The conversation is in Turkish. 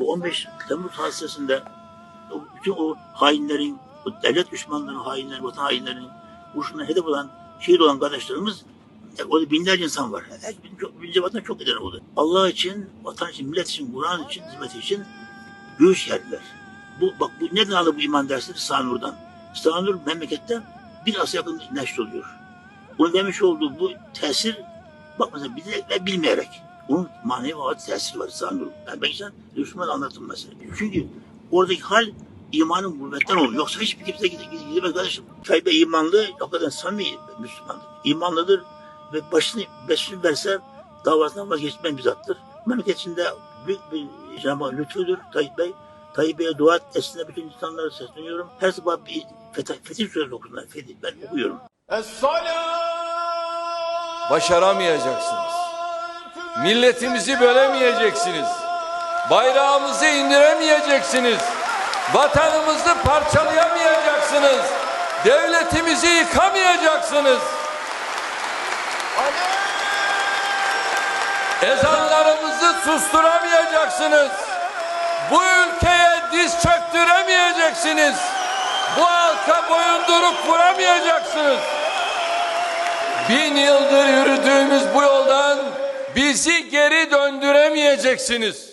Bu 15 Temmuz hadisesinde bütün o hainlerin, o devlet düşmanlarının, hainlerin, vatan hainlerinin vuruşuna hedef olan, şehit olan kardeşlerimiz e, orada binlerce insan var. Her bin, çok, vatan çok eden oldu. Allah için, vatan için, millet için, Kur'an için, hizmet için göğüs gerdiler. Bu, bak bu neden aldı bu iman dersleri? Sanur'dan. Sanur memlekette bir asır yakın neşroluyor. Onun demiş olduğu bu tesir, bak mesela bilmeyerek. Onun manevi tesiri var Sanur. Yani ben sen Müslüman anlatım mesela. Çünkü oradaki hal imanın gurbetten oluyor. Yoksa hiçbir kimse gide- gide- gidemez kardeşim. Kaybe imanlı, o kadar samimi Müslümandır. İmanlıdır ve başını beşini verse davasından vazgeçmeyen bir zattır. Memleket içinde büyük bir Cenab-ı lütfudur Tayyip Bey. Tayyip Bey'e dua etmesine bütün insanlara sesleniyorum. Her sabah bir Fetih, Fetih Suresi okusunlar. Fetih. Ben okuyorum. Başaramayacaksınız. Milletimizi bölemeyeceksiniz. Bayrağımızı indiremeyeceksiniz. Vatanımızı parçalayamayacaksınız. Devletimizi yıkamayacaksınız. Ezanlarımızı susturamayacaksınız. Bu ülkeye diz çöktüremeyeceksiniz. Bu halka boyunduruk vuramayacaksınız. Bin yıldır yoldan bizi geri döndüremeyeceksiniz.